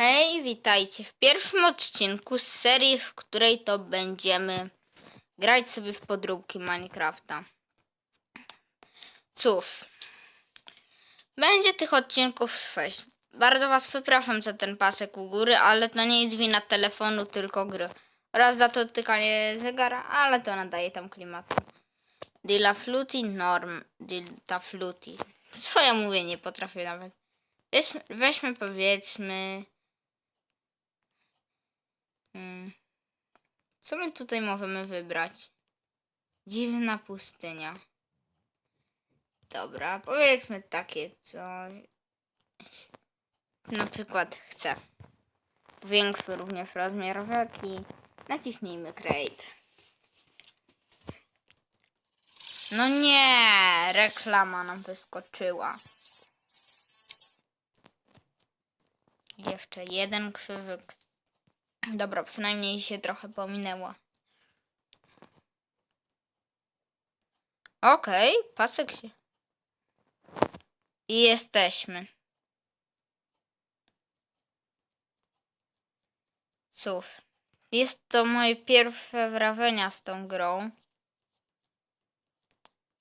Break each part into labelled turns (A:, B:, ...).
A: Hej, witajcie w pierwszym odcinku z serii, w której to będziemy grać sobie w podróbki Minecrafta. Cóż, będzie tych odcinków sześć. Bardzo Was przepraszam za ten pasek u góry, ale to nie jest wina telefonu, tylko gry. Oraz za to tykanie zegara, ale to nadaje tam klimatu. Dilla Fluti Norm. Dilta Fluti. Co ja mówię, nie potrafię nawet. Weźmy, weźmy powiedzmy... Hmm. Co my tutaj możemy wybrać? Dziwna pustynia. Dobra, powiedzmy takie coś. Na przykład chcę. Większy również rozmiar rzeki. Naciśnijmy create. No nie, reklama nam wyskoczyła. Jeszcze jeden krzyżyk. Dobra, przynajmniej się trochę pominęło. Okej, pasek się. I jesteśmy. Cóż, jest to moje pierwsze wrażenia z tą grą.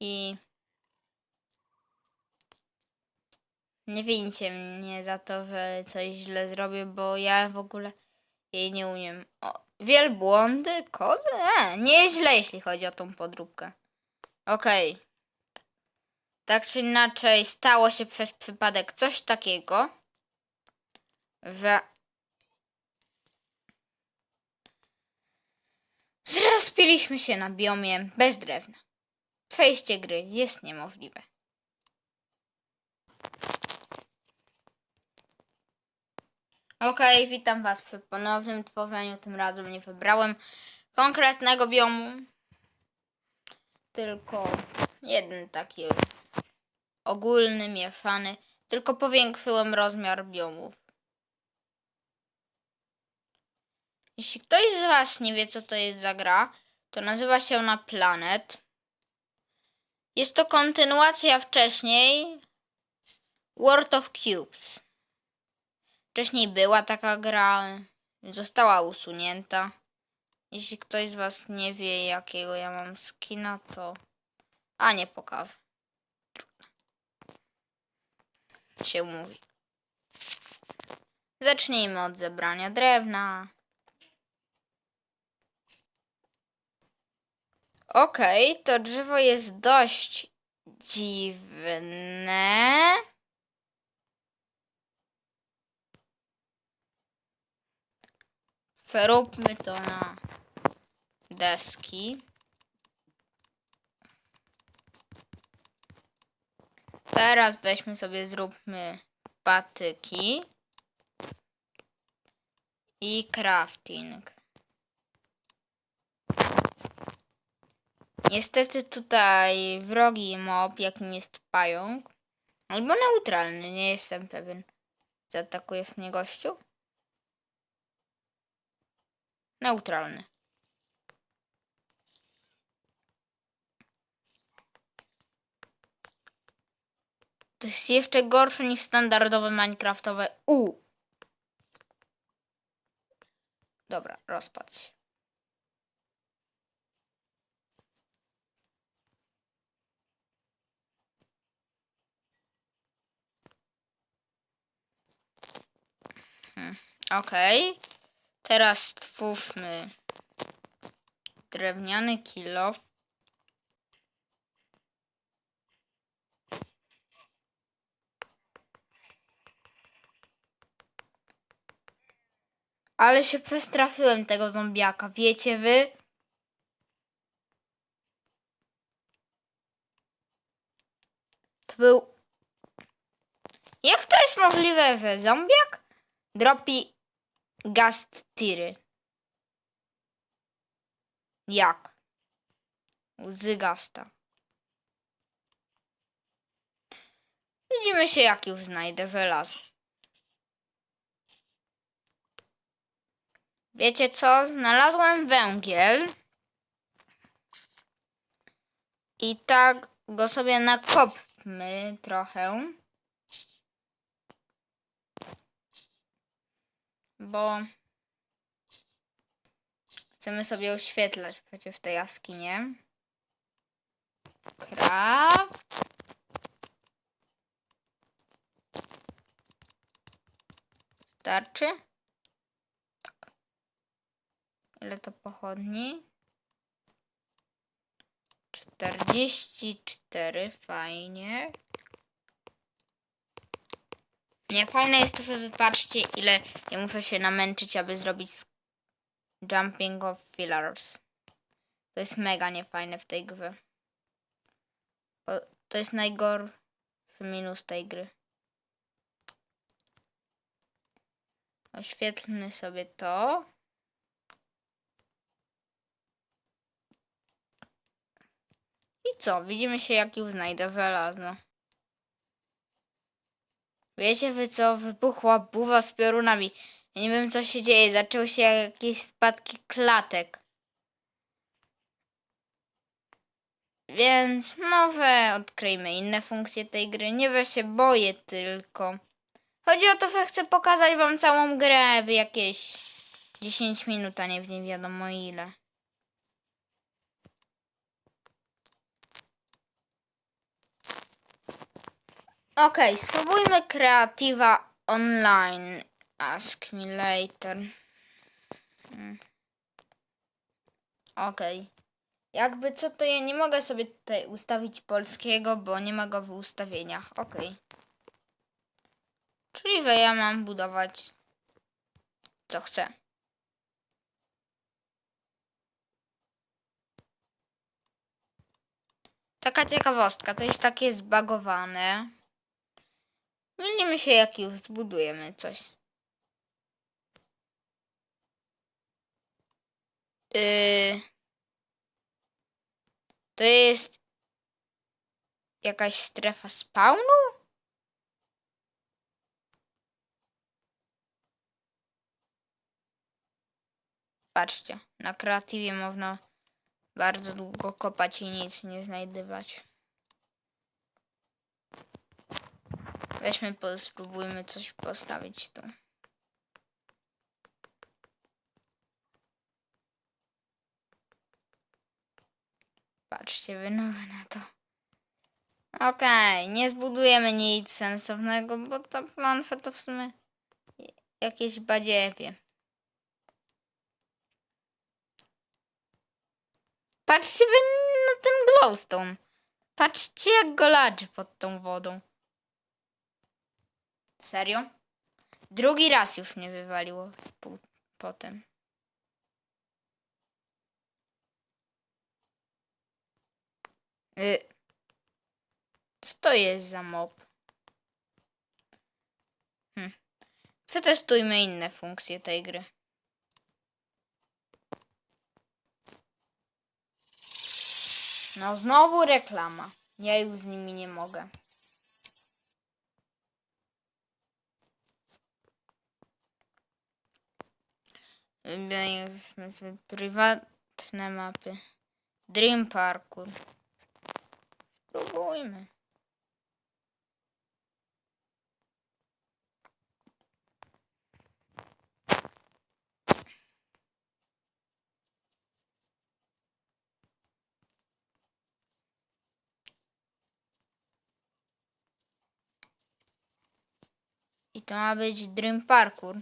A: I nie wincie mnie za to, że coś źle zrobię, bo ja w ogóle jej nie umiem. O, wielbłądy? Kozy? E, nie jest źle, jeśli chodzi o tą podróbkę. Okej. Tak czy inaczej, stało się przez przypadek coś takiego, że zrespiliśmy się na biomie bez drewna. Przejście gry jest niemożliwe. Okej, witam Was przy ponownym tworzeniu. Tym razem nie wybrałem konkretnego biomu, tylko jeden taki ogólny, mieszany. Tylko powiększyłem rozmiar biomów. Jeśli ktoś z Was nie wie, co to jest za gra, to nazywa się ona Planet. Jest to kontynuacja wcześniej World of Cubes. Wcześniej była taka gra, została usunięta. Jeśli ktoś z Was nie wie, jakiego ja mam skina, to. A nie pokażę. Się mówi. Zacznijmy od zebrania drewna. Okej, to drzewo jest dość dziwne. Przeróbmy to na deski. Teraz weźmy sobie, zróbmy patyki i crafting. Niestety tutaj wrogi mob, jakim jest pająk, albo neutralny, nie jestem pewien. Zaatakujesz mnie gościu? Neutralny. To jest jeszcze gorsze niż standardowe Minecraftowe U. Dobra, rozpadł. Hmm, Okej. Teraz stwórzmy drewniany kilof. Ale się przestraszyłem tego zombiaka, wiecie wy? To był... Jak to jest możliwe, że zombiak dropi gast tiry? Jak? Łzy gasta. Widzimy się, jak już znajdę żelazo. Wiecie co? Znalazłem węgiel. I tak go sobie nakopmy trochę. Bo chcemy sobie oświetlać przecież te jaskinie. Craft. Starczy? Tak. Ile to pochodni? 44, fajnie. Nie, fajne jest to, że wypatrzcie ile ja muszę się namęczyć, aby zrobić Jumping of Fillers. To jest mega niefajne w tej grze. To jest najgorszy minus tej gry. Oświetlmy sobie to. I co? Widzimy się jak już znajdę żelazo. Wiecie wy co? Wybuchła buwa z piorunami. Ja nie wiem co się dzieje. Zaczęły się jakieś spadki klatek. Więc może odkryjmy inne funkcje tej gry. Nie wiem, się boję tylko. Chodzi o to, że chcę pokazać wam całą grę w jakieś 10 minut, a nie w nie wiadomo ile. Okej, spróbujmy Creativa Online. Ask me later. Hmm. Okej. Jakby co, to ja nie mogę sobie tutaj ustawić polskiego, bo nie ma go w ustawieniach. Okej. Czyli, że ja mam budować co chcę. Taka ciekawostka, to jest takie zbagowane. Mylimy się, jak już zbudujemy coś. Yy, to jest jakaś strefa spawnu? Patrzcie, na kreatywie można bardzo długo kopać i nic nie znajdywać. Weźmy, spróbujmy coś postawić tu. Patrzcie wy na to. Okej, nie zbudujemy nic sensownego, bo ta planfa to w sumie jakieś badziewie. Patrzcie wy na ten glowstone. Patrzcie jak go ladzi pod tą wodą. Serio? Drugi raz już mnie wywaliło pół potem. Y Co to jest za mob? Hm. Przetestujmy inne funkcje tej gry. No znowu reklama. Ja już z nimi nie mogę. Wybierzmy sobie prywatne mapy. Dream Parkour. Spróbujmy. I to ma być Dream Parkour.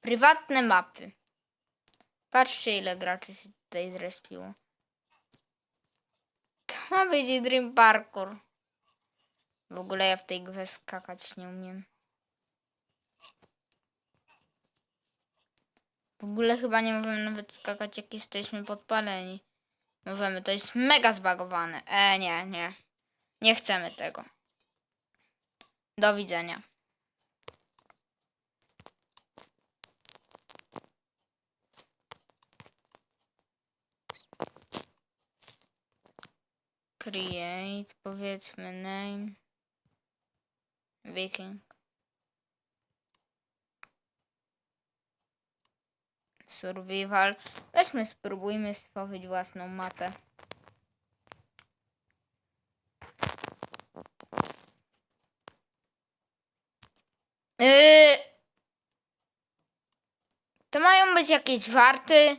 A: Prywatne mapy. Patrzcie ile graczy się tutaj zrespiło. To ma być Dream Parkour. W ogóle ja w tej grze skakać nie umiem. W ogóle chyba nie możemy nawet skakać jak jesteśmy podpaleni. Możemy, to jest mega zbagowane. E, nie, nie. Nie chcemy tego. Do widzenia. Create, powiedzmy name. Viking. Survival. Weźmy, spróbujmy stworzyć własną mapę. Yy... To mają być jakieś warty.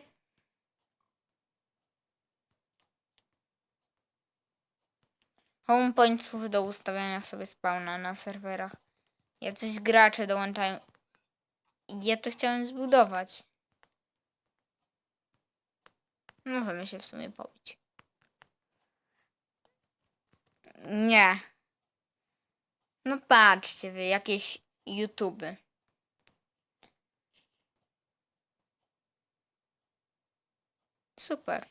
A: Home pointsów do ustawiania sobie spawna na serwerach. Jacyś gracze dołączają. Ja to chciałem zbudować. Możemy się w sumie pobić. Nie. No patrzcie wy, jakieś YouTuby. Super.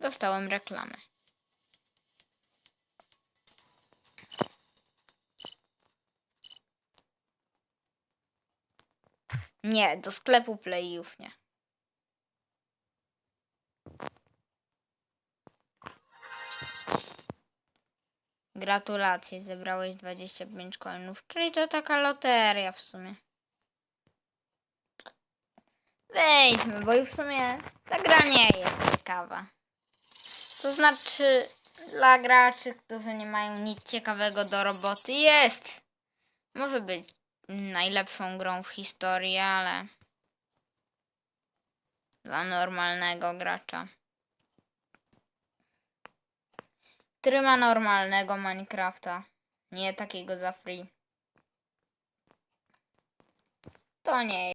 A: Dostałem reklamę. Nie, do sklepu Playów nie. Gratulacje, zebrałeś 25 coinów, czyli to taka loteria w sumie. Wejdźmy, bo już w sumie ta gra nie jest ciekawa. To znaczy, dla graczy, którzy nie mają nic ciekawego do roboty, jest. Może być najlepszą grą w historii, ale dla normalnego gracza. Który ma normalnego Minecrafta, nie takiego za free. To nie